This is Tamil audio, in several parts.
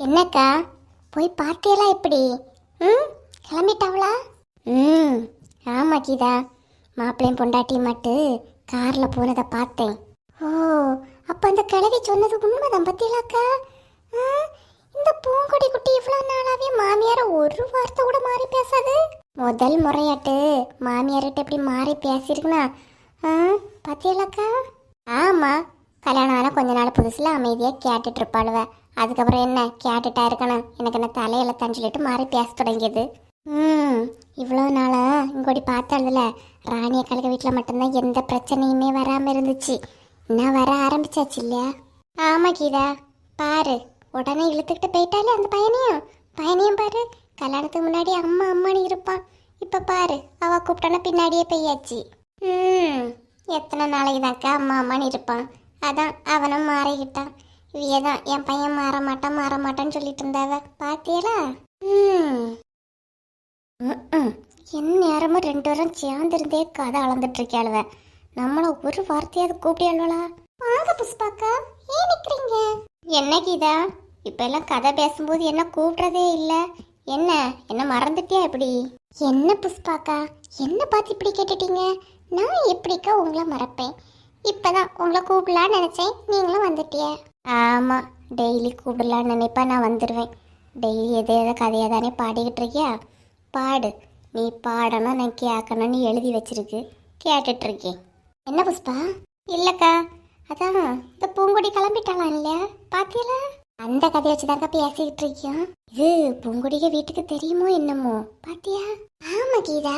என்னக்கா? போய் பார்த்தீங்களா எப்படி ம்? கிளம்பிட்டாவளா? ம். ஆமாம் கீதா. மாப்பிள்ளையும் பொண்டாட்டியும் மட்டு காரில் போனதை பார்த்தேன். ஓ அப்போ அந்த கிழவி சொன்னது உண்மைதான் பத்தியலாக்கா? ஆ, இந்த பூங்கொடி குட்டி இவ்வளோ நாளாவே மாமியார ஒரு வார்த்தை கூட மாறி பேசாது. முதல் முறையாட்டு மாமியார்கிட்ட எப்படி மாறி பேசியிருக்குனா ஆ பத்தியலாக்கா? ஆமாம் கல்யாணம் ஆனால் கொஞ்ச நாள் புதுசில் அமைதியாக கேட்டுட்டு இருப்பாளுவ. அதுக்கப்புறம் என்ன? கேட்டுட்டா இருக்கணும். எனக்கு என்ன தலையில தஞ்சிலிட்டு சொல்லிட்டு மாறி பேச தொடங்கியது. ம் இவ்வளோ நாளா இங்கோடி பார்த்தாளுல. ராணி கழக வீட்டில் மட்டும்தான் எந்த பிரச்சனையுமே வராமல் இருந்துச்சு. என்ன வர ஆரம்பிச்சாச்சு இல்லையா? ஆமாம் கீதா. பாரு உடனே இழுத்துக்கிட்டு போயிட்டாலே அந்த பையனையும். பையனையும் பாரு கல்யாணத்துக்கு முன்னாடி அம்மா அம்மான்னு இருப்பான். இப்போ பாரு அவள் கூப்பிட்டான பின்னாடியே பெய்யாச்சு ம் எத்தனை நாளைக்கு தாக்கா அம்மா அம்மான்னு இருப்பான். அதான் அவனும் மாறிக்கிட்டான். இவைய தான் என் பையன் மாற மாட்டான் மாற மாட்டான்னு சொல்லிட்டு இருந்தாவ. பாத்தியலா? ம் என் நேரமும் ரெண்டு பேரும் சேர்ந்திருந்தே கதை அளந்துட்டு இருக்காளுவ நம்மள ஒரு வார்த்தையாவது கூப்பிடியாளா வாங்க புஷ்பாக்கா ஏன் நிக்கிறீங்க? என்ன கீதா? இப்ப எல்லாம் கதை பேசும்போது என்ன கூப்பிடுறதே இல்ல. என்ன என்ன மறந்துட்டியா இப்படி? என்ன புஷ்பாக்கா என்ன பார்த்து இப்படி கேட்டுட்டீங்க? நான் எப்படிக்கா உங்களை மறப்பேன்? இப்பதான் உங்களை கூப்பிடலான்னு நினைச்சேன். நீங்களும் வந்துட்டிய. ஆமா டெய்லி கூப்பிடலான்னு நினைப்பா நான் வந்துடுவேன் டெய்லி எதை எதை கதையை தானே பாடிக்கிட்டு இருக்கியா? பாடு. நீ பாடணும் நான் கேட்கணும்னு எழுதி வச்சிருக்கு. கேட்டுட்டு இருக்கேன். என்ன புஷ்பா? இல்லக்கா அதான் இந்த பூங்கொடி கிளம்பிட்டாலாம் இல்லையா? பாத்தீங்களா? அந்த கதையை வச்சுதாக்கா பேசிக்கிட்டு இருக்கோம் இது பூங்கொடிக வீட்டுக்கு தெரியுமோ என்னமோ? பாத்தியா? ஆமா கீதா.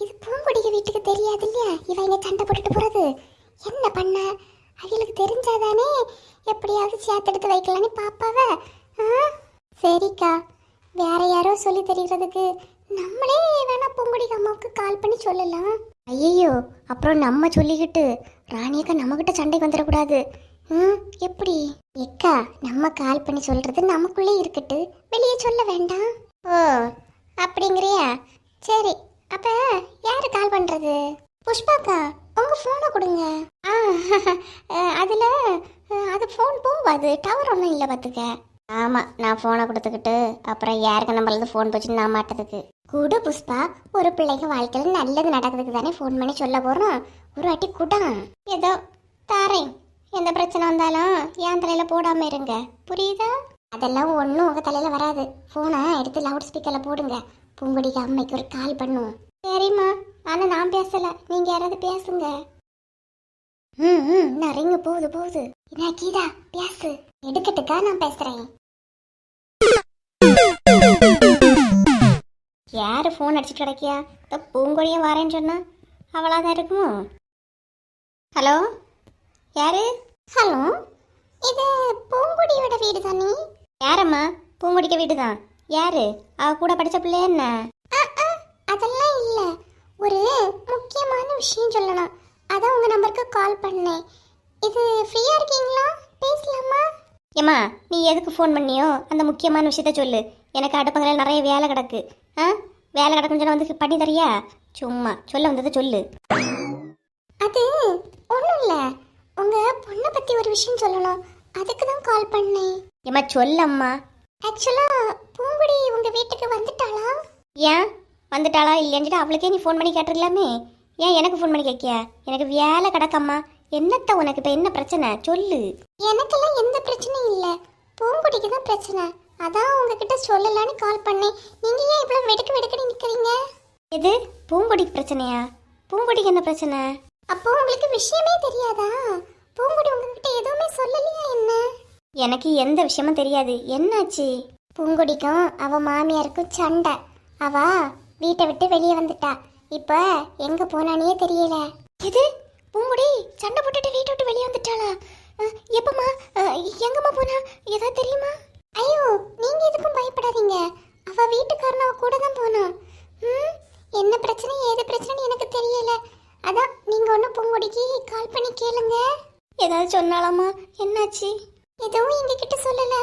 இது பூங்கொடிக வீட்டுக்கு தெரியாது இல்லையா? இவ இங்க சண்டை போட்டுட்டு போறது. என்ன பண்ண? அவளுக்கு தெரிஞ்சாதானே எப்படியாவது சேர்த்தெடுத்து வைக்கலான்னு பாப்பாவ. ஆ? சரிக்கா. வேற யாரோ சொல்லி தெரிகிறதுக்கு நம்மளே வேணா பொங்குடி அம்மாவுக்கு கால் பண்ணி சொல்லலாம். ஐயோ அப்புறம் நம்ம சொல்லிக்கிட்டு ராணியக்கா நம்மக்கிட்ட சண்டைக்கு வந்துடக்கூடாது. ம் எப்படி? எக்கா நம்ம கால் பண்ணி சொல்றது நமக்குள்ளே இருக்கட்டு. வெளியே சொல்ல வேண்டாம். ஓ அப்படிங்கிறியா? சரி அப்ப யாரு கால் பண்றது? புஷ்பாக்கா உங்க போனை கொடுங்க. ஆ அதில் அதுல அது ஃபோன் போவாது. டவர் ஒன்றும் இல்லை பார்த்துக்க ஆமாம் நான் ஃபோனை கொடுத்துக்கிட்டு அப்புறம் யாருக்கு நம்மளது ஃபோன் போச்சுன்னு நான் மாட்டதுக்கு குடு புஷ்பா ஒரு பிள்ளைங்க வாழ்க்கையில் நல்லது நடக்கிறதுக்கு தானே ஃபோன் பண்ணி சொல்ல போகிறோம் ஒரு வாட்டி குடா. ஏதோ தாரேன். எந்த பிரச்சனை வந்தாலும் என் தலையில் போடாமல் இருங்க. புரியுதா? அதெல்லாம் ஒன்றும் உங்கள் தலையில் வராது. ஃபோனை எடுத்து லவுட் ஸ்பீக்கரில் போடுங்க. பூங்குடிக்கு அம்மைக்கு ஒரு கால் பண்ணுவோம். சரிம்மா. ஆனால் நான் பேசலை. நீங்கள் யாராவது பேசுங்க. ம் ம் நான் ரிங்கு போகுது போகுது என்ன கீதா? பேசு. எடுக்கட்டுக்கா நான் பேசுறேன். யாரு ஃபோன் அடிச்சுட்டு கிடைக்கியா? இந்த பூங்கொழியும் வரேன்னு சொன்னா அவளாக தான் இருக்குமோ. ஹலோ? யாரு? ஹலோ? இது பூங்குடியோட வீடு தானே யாரம்மா? பூங்குடிக்க வீடு தான் யாரு? அவ கூட படித்த பிள்ளை என்ன அதெல்லாம் இல்ல ஒரு முக்கியமான விஷயம் சொல்லணும். அதான் உங்க நம்பருக்கு கால் பண்ணேன். இது ஃப்ரீயா இருக்கீங்களா? பேசலாமா? ஏம்மா நீ எதுக்கு ஃபோன் பண்ணியோ அந்த முக்கியமான விஷயத்த சொல்லு. எனக்கு அடுப்பங்களில் நிறைய வேலை கிடக்கு. ஆ? வேலை கிடக்குன்னு சொன்னா வந்து பண்ணி தரியா? சும்மா சொல்ல வந்ததை சொல்லு. அது ஒன்றும் இல்லை. உங்க பொண்ணை பத்தி ஒரு விஷயம் சொல்லணும். அதுக்கு தான் கால் பண்ணேன். ஏம்மா சொல்லம்மா. ஆக்சுவலா பூங்குடி உங்க வீட்டுக்கு வந்துட்டாளா? ஏன்? வந்துட்டாளா இல்லையான்னு அவளுக்கே நீ ஃபோன் பண்ணி கேட்டிருக்கலாமே. ஏன் எனக்கு ஃபோன் பண்ணி கேட்கியா? எனக்கு வேலை கிடக்கம்மா. என்னத்த உனக்கு இப்போ என்ன பிரச்சனை? சொல்லு. எனக்கெல்லாம் எந்த பிரச்சனையும் இல்லை. பூங்குடிக்கு தான் பிரச்சனை. அதான் உங்ககிட்ட சொல்லலான்னு கால் பண்ணேன். நீங்க ஏன் இவ்வளவு வெடுக்கு வெடுக்குன்னு நிக்கிறீங்க? எது? பூங்குடிக்கு பிரச்சனையா? பூங்குடிக்கு என்ன பிரச்சனை? அப்போ உங்களுக்கு விஷயமே தெரியாதா? பூங்குடி உங்ககிட்ட எதுவுமே சொல்லலையா என்ன? எனக்கு எந்த விஷயமும் தெரியாது. என்னாச்சு? பூங்குடிக்கும் அவ மாமியாருக்கும் சண்டை. அவ வீட்டை விட்டு வெளியே வந்துட்டா. இப்ப எங்க போனானே தெரியல. இது பூங்குடி சண்டை போட்டுட்டு வீட்டை விட்டு வெளியே வந்துட்டாளா? எப்பம்மா? எங்கம்மா போனா? ஏதாவது தெரியுமா? ஐயோ நீங்க எதுக்கும் பயப்படாதீங்க. அவ வீட்டுக்காரன் அவ கூட தான் போனா. ம் என்ன பிரச்சனை ஏது பிரச்சனைன்னு எனக்கு தெரியல. அதான் நீங்க ஒன்று பூங்குடிக்கு கால் பண்ணி கேளுங்க. ஏதாவது சொன்னாலாமா என்னாச்சு? எதுவும் எங்ககிட்ட சொல்லல.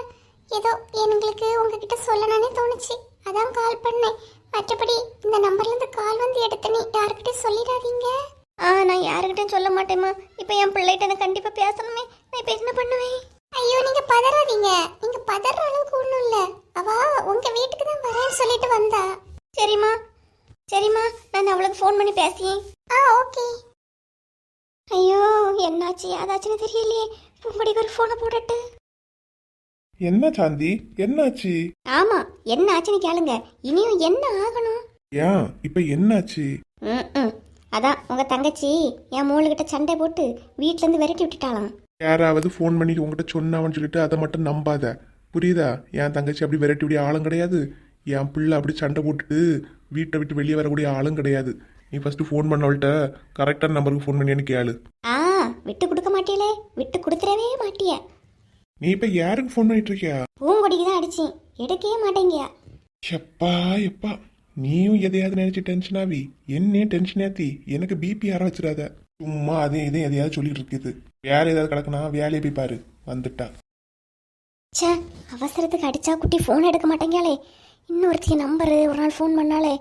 ஏதோ எங்களுக்கு உங்ககிட்ட சொல்லணும்னே தோணுச்சு. அதான் கால் பண்ணேன். மற்றபடி இந்த நம்பர்லேருந்து கால் வந்து எடுத்தேன்னு யாருக்கிட்டையும் சொல்லிடாதீங்க. ஆ நான் யாருக்கிட்டையும் சொல்ல மாட்டேம்மா. இப்போ என் பிள்ளைகிட்ட நான் கண்டிப்பாக பேசணுமே. நான் இப்போ என்ன பண்ணுவேன்? ஐயோ நீங்கள் பதறாதீங்க. நீங்கள் பதற அளவுக்கு ஒன்றும் இல்லை. அவ உங்கள் வீட்டுக்கு தான் வரேன்னு சொல்லிட்டு வந்தா. சரிம்மா. சரிம்மா. நான் அவளுக்கு ஃபோன் பண்ணி பேசியேன் ஆ ஓகே. ஐயோ என்னாச்சு? யாதாச்சுன்னு தெரியலையே. உங்களுடைய ஒரு ஃபோனை போடட்டு என்ன சாந்தி? என்னாச்சு? ஆமா என்ன ஆச்சுன்னு கேளுங்க. இனியும் என்ன ஆகணும்? ஏன்? இப்ப என்னாச்சு? ம் அதான் உங்க தங்கச்சி என் மூளுகிட்ட சண்டை போட்டு வீட்ல இருந்து விரட்டி விட்டுட்டாளாம். யாராவது ஃபோன் பண்ணி உங்ககிட்ட சொன்னாவன்னு சொல்லிட்டு அதை மட்டும் நம்பாத. புரியுதா? என் தங்கச்சி அப்படி விரட்டி விடிய ஆளும் கிடையாது. என் பிள்ளை அப்படி சண்டை போட்டுட்டு வீட்டை விட்டு வெளியே வரக்கூடிய ஆளும் கிடையாது. நீ ஃபர்ஸ்ட் ஃபோன் பண்ணவள்கிட்ட கரெக்டான நம்பருக்கு ஃபோன் பண்ணியான்னு கேளு. ஆ விட்டு கொடுக்க மாட்டியலே விட்டு கொடுத்துடவே மாட்டிய. நீ இப்ப யாருக்கு ஃபோன் பண்ணிட்டு இருக்கியா பூங்கொடிக்கு தான் அடிச்சேன். எடுக்கவே மாட்டேங்கியா எப்பா எப்பா நீயும் எதையாவது நினைச்சு டென்ஷன் ஆவி. என்னையும் டென்ஷன் ஏத்தி. எனக்கு பிபி ஆற வச்சிடாத. சும்மா அதையும் இதையும் எதையாவது சொல்லிட்டு இருக்குது. வேலை ஏதாவது கிடக்குனா வேலையை போய் பாரு. வந்துட்டா. ச்சே அவசரத்துக்கு அடிச்சா குட்டி ஃபோன் எடுக்க மாட்டேங்காளே இன்னொருத்தி நம்பரு ஒரு நாள் ஃபோன் பண்ணாலே.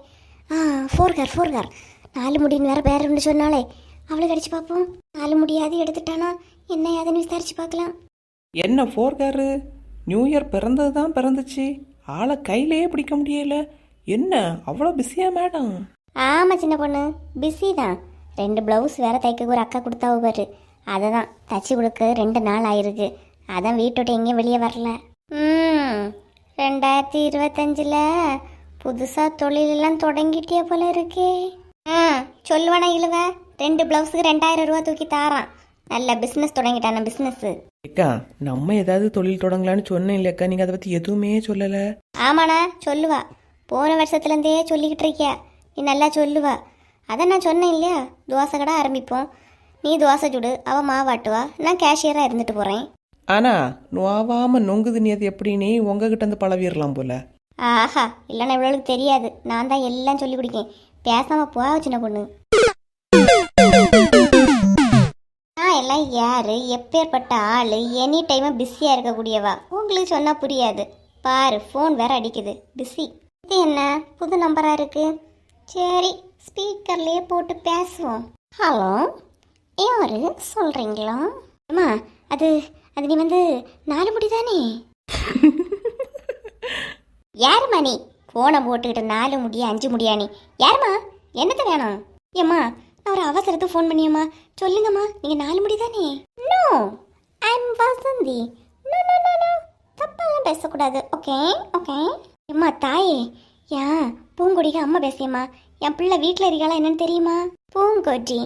ஆ ஃபோர்கார் ஃபோர்கார் நாலு முடின்னு வேற பேர் சொன்னாலே. அவளுக்கு அடிச்சு பார்ப்போம். நாலு முடியாது எடுத்துட்டானா? என்ன ஏதுன்னு விசாரிச்சு பார்க்கலாம். என்ன ஃபோர்காரு நியூ இயர் பிறந்தது தான் பிறந்துச்சு. ஆளை கையிலேயே பிடிக்க முடியல. என்ன அவ்வளோ பிஸியா மேடம் ஆமாம் சின்ன பொண்ணு. பிஸி தான். ரெண்டு ப்ளவுஸ் வேற தைக்க ஒரு அக்கா கொடுத்தா பாரு. அதை தான் தச்சு கொடுக்க ரெண்டு நாள் ஆயிருக்கு. அதான் வீட்டோட எங்கேயும் வெளியே வரல. ம் ரெண்டாயிரத்தி இருபத்தஞ்சில் புதுசாக தொழிலெல்லாம் தொடங்கிட்டே போல இருக்கே. ஆ சொல்லுவானா இழுவ? ரெண்டு ப்ளவுஸுக்கு ரெண்டாயிரம் ரூபா தூக்கி தாரான். நல்ல பிஸ்னஸ் தொடங்கிட்டான பிஸ்னஸ் ஏக்கா நம்ம ஏதாவது தொழில் தொடங்கலான்னு சொன்னேன் இல்லைக்கா நீங்கள் அதை பற்றி எதுவுமே சொல்லலை. ஆமாண்ணா சொல்லுவா. போன வருஷத்துலேருந்தே சொல்லிக்கிட்டு இருக்கியா. நீ நல்லா சொல்லுவா. அதான் நான் சொன்னேன் இல்லையா? தோசை கடை ஆரம்பிப்போம். நீ தோசை சுடு அவள் மாவாட்டுவா நான் கேஷியராக இருந்துட்டு போகிறேன் ஆனா நோவாம நொங்குது நீ அது எப்படின்னு உங்ககிட்ட இருந்து பழவிடலாம் போல. ஆஹா இல்லைன்னா இவ்வளோக்கு தெரியாது. நான் தான் எல்லாம் சொல்லி கொடுக்கேன். பேசாமல் போவா சின்ன பொண்ணு. நான் எல்லாம் யாரு? எப்பேற்பட்ட ஆள்? எனி டைமும் பிஸியாக இருக்கக்கூடியவா? உங்களுக்கு சொன்னால் புரியாது. பாரு ஃபோன் வேற அடிக்குது. பிஸி இது என்ன? புது நம்பராக இருக்குது சரி ஸ்பீக்கர்லேயே போட்டு பேசுவோம். ஹலோ யார் சொல்கிறீங்களா அம்மா அது அது நீ வந்து நாலு முடி தானே? யாரும்மா நீ? ஃபோனை போட்டுக்கிட்டு நாலு முடியா அஞ்சு முடியா நீ யாரும்மா? என்னத்தை வேணும்? ஏம்மா நான் ஒரு அவசரத்துக்கு ஃபோன் பண்ணியம்மா. சொல்லுங்கம்மா நீங்க நாலு முடி தானே no I am Vasanthi no no no no தப்பெல்லாம் பேசக்கூடாது. ஓகே ஓகே அம்மா தாயே. ஏன் பூங்கொடிக்கு அம்மா பேசியம்மா. என் பிள்ளை வீட்டில் இருக்காளா என்னன்னு தெரியுமா? Poongodi.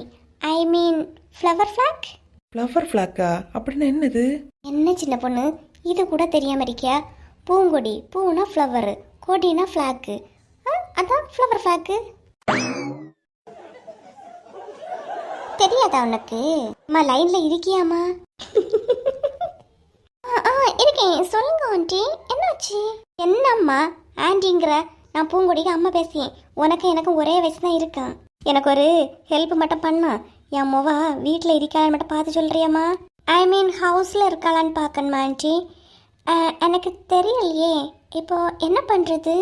I mean flower flag flower ஃப்ளாக்கா அப்படின்னா என்னது? என்ன சின்ன பொண்ணு? இது கூட தெரியாம இருக்கியா? பூங்கொடி பூனா ஃப்ளவர் கொடினா ஃப்ளாக்கு அதான் ஃப்ளவர் ஃப்ளாக்கு தெரியாதா உனக்கு? அம்மா லைன்ல இருக்கியாமா ஆ, ஆ, இருக்கேன். சொல்லுங்க ஆண்டி. என்னாச்சு? என்னம்மா? ஆண்டிங்கிற நான் பூங்கொடிக்கு அம்மா பேசியேன் உனக்கு எனக்கு ஒரே வயசு தான் இருக்கான் எனக்கு ஒரு ஹெல்ப் மட்டும் பண்ணா. என் முவா வீட்டில் இருக்கான்னு மட்டும் பார்த்து சொல்கிறியம்மா ஐ மீன் ஹவுஸில் இருக்காளான்னு பார்க்கணுமா ஆண்டி? எனக்கு தெரியலையே. இப்போ என்ன பண்ணுறது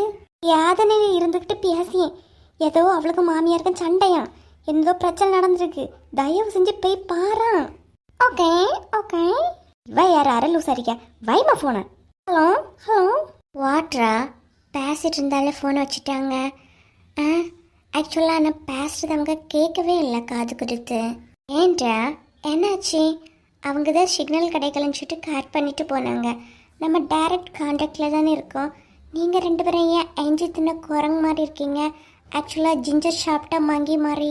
யாதனையில் இருந்துக்கிட்டு பேசியேன் ஏதோ அவளுக்கு மாமியாருக்கும் சண்டையான் ஏதோ பிரச்சனை நடந்திருக்கு. தயவு செஞ்சு போய் பாரான் ஓகே ஓகே. இவ யார்? அரல் உசாரிக்கா வைமா ஃபோனை ஹலோ ஹலோ. வாட்ரா? பேசிட்டு இருந்தாலே ஃபோனை வச்சுட்டாங்க. ஆ ஆக்சுவலாக நான் பேசுறது அவங்க கேட்கவே இல்லை காது கொடுத்து. ஏன்டா? என்னாச்சு? அவங்க தான் சிக்னல் கிடைக்கலன்னு சொல்லிட்டு கட் பண்ணிட்டு போனாங்க. நம்ம டைரக்ட் காண்டாக்டில் தானே இருக்கோம். நீங்கள் ரெண்டு பேரும் ஏன் எஞ்சி தின்ன குரங்கு மாதிரி இருக்கீங்க? ஆக்சுவலாக ஜிஞ்சர் சாப்பிட்டா மங்கி மாதிரி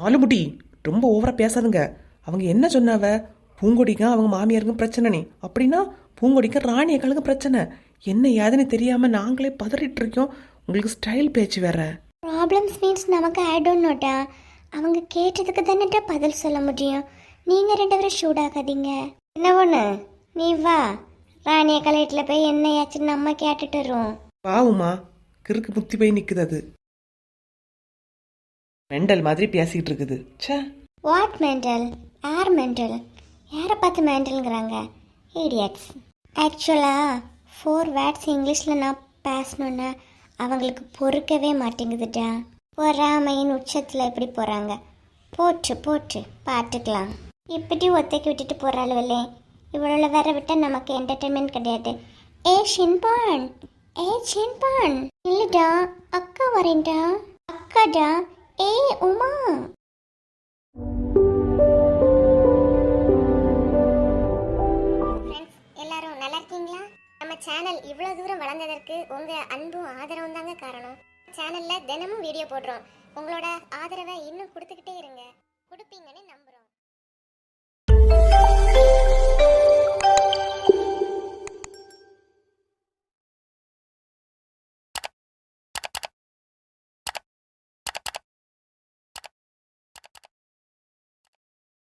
ஆலுமுட்டி ரொம்ப ஓவரா பேசாதுங்க. அவங்க என்ன சொன்னாவ? பூங்கொடிக்கும் அவங்க மாமியாருக்கும் பிரச்சனை நீ அப்படின்னா பூங்கொடிக்கும் ராணியக்காளுக்கும் பிரச்சனை. என்ன ஏதுன்னு தெரியாம நாங்களே பதறிட்டு இருக்கோம் உங்களுக்கு ஸ்டைல் பேச்சு வேற. ப்ராப்ளம்ஸ் மீன்ஸ் நமக்கு ஐ டோன்ட் நோட்டா அவங்க கேட்டதுக்கு தானேட்டா பதில் சொல்ல முடியும். நீங்கள் ரெண்டு பேரும் ஷூட் ஆகாதீங்க. என்ன ஒன்று நீ வா. ராணிய கலையத்தில் போய் என்ன ஆச்சுன்னு நம்ம கேட்டுட்டு வருவோம். பாவுமா கிறுக்கு முத்தி போய் நிக்குது அது. மெண்டல் மாதிரி பேசிக்கிட்டு இருக்குது. ச்சே. What mental? Are mental? யாரை பார்த்து மெண்டல்ங்கிறாங்க? இடியட்ஸ் ஆக்சுவலாக ஃபோர் வேர்ட்ஸ் இங்கிலீஷில் நான் பேசணுன்னா அவங்களுக்கு பொறுக்கவே மாட்டேங்குதுடா. பொறாமையின் உச்சத்தில் எப்படி போகிறாங்க போட்டு போட்டு பார்த்துக்கலாம். இப்படி ஒத்தைக்கு விட்டுட்டு போகிறாளுவில்லே இவ்வளோ வேற விட்டால் நமக்கு என்டர்டைன்மெண்ட் கிடையாது. ஏ ஷின்பான்! ஏ ஷின்பான்! இல்லடா அக்கா வரேன்டா. அக்காடா ஏய் உமா. ஃப்ரெண்ட்ஸ் எல்லாரும் நல்லா இருக்கீங்களா? நம்ம சேனல் இவ்வளோ தூரம் வளர்ந்ததற்கு உங்கள் அன்பும் ஆதரவும் தாங்க காரணம். சேனலில் தினமும் வீடியோ போடுறோம். உங்களோட ஆதரவை இன்னும் கொடுத்துக்கிட்டே இருங்க. கொடுப்பீங்கன்னு நம்ப